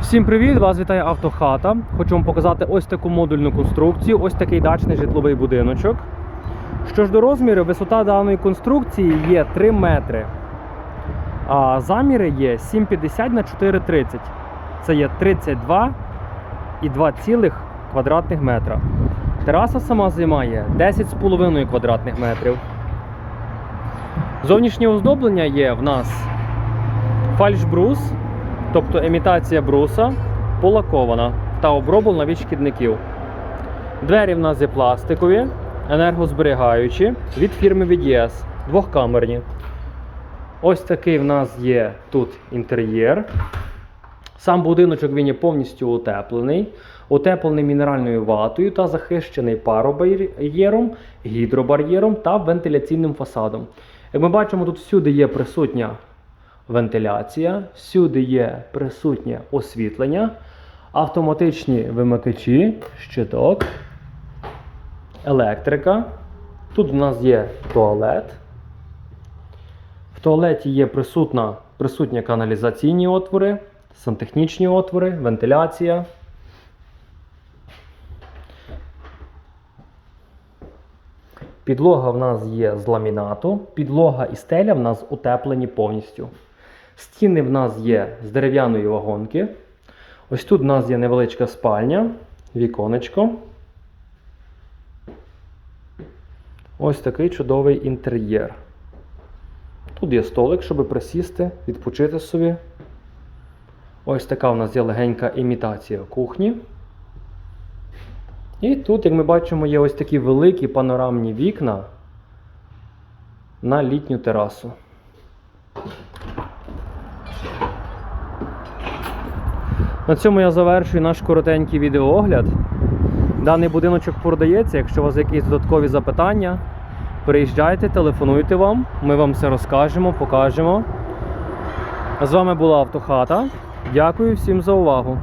Всім привіт! Вас вітає Автохата. Хочу вам показати ось таку модульну конструкцію, ось такий дачний житловий будиночок. Що ж до розміру, висота даної конструкції є 3 метри. А заміри є 7,50 на 4,30. Це є 32,2 квадратних метра. Тераса сама займає 10,5 квадратних метрів. Зовнішнє оздоблення є в нас фальшбрус, тобто емітація бруса, полакована та оброблена від шкідників. Двері в нас є пластикові, енергозберігаючі від фірми VDS, двохкамерні. Ось такий в нас є тут інтер'єр. Сам будиночок він є повністю утеплений, утеплений мінеральною ватою та захищений паробар'єром, гідробар'єром та вентиляційним фасадом. Як ми бачимо, тут всюди є присутня вентиляція, всюди є присутнє освітлення, автоматичні вимикачі, щиток, електрика. Тут у нас є туалет. В туалеті є присутна, присутні каналізаційні отвори, сантехнічні отвори, вентиляція. Підлога в нас є з ламінату, підлога і стеля в нас утеплені повністю. Стіни в нас є з дерев'яної вагонки. Ось тут в нас є невеличка спальня, віконечко. Ось такий чудовий інтер'єр. Тут є столик, щоб присісти, відпочити собі. Ось така у нас є легенька імітація кухні. І тут, як ми бачимо, є ось такі великі панорамні вікна на літню терасу. На цьому я завершую наш коротенький відеоогляд. Даний будиночок продається. Якщо у вас якісь додаткові запитання, приїжджайте, телефонуйте вам, ми вам все розкажемо, покажемо. З вами була Автохата. Дякую всім за увагу.